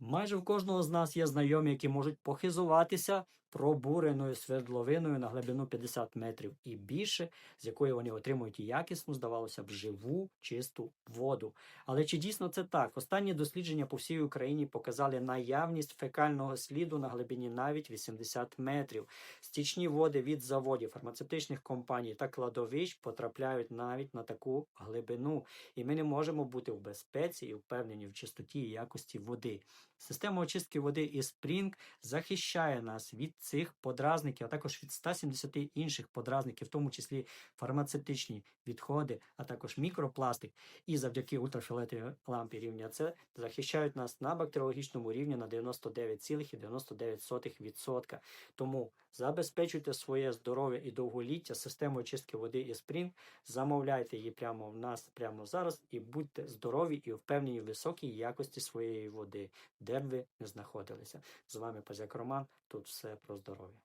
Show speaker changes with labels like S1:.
S1: Майже в кожного з нас є знайомі, які можуть похизуватися пробуреною свердловиною на глибину 50 метрів і більше, з якої вони отримують якісну, здавалося б, живу, чисту воду. Але чи дійсно це так? Останні дослідження по всій Україні показали наявність фекального сліду на глибині навіть 80 метрів. Стічні води від заводів, фармацевтичних компаній та кладовищ потрапляють навіть на таку глибину, і ми не можемо бути в безпеці і впевнені в чистоті і якості води. Система очистки води і Spring захищає нас від цих подразників, а також від 170 інших подразників, в тому числі фармацевтичні відходи, а також мікропластик. І завдяки ультрафіолетовій лампі рівня С захищають нас на бактеріологічному рівні на 99,99%. Тому забезпечуйте своє здоров'я і довголіття системою очистки води і Spring, замовляйте її прямо в нас прямо зараз і будьте здорові і впевнені в високій якості своєї води, де б ви не знаходилися. З вами Пазяк Роман. Тут все про здоров'я.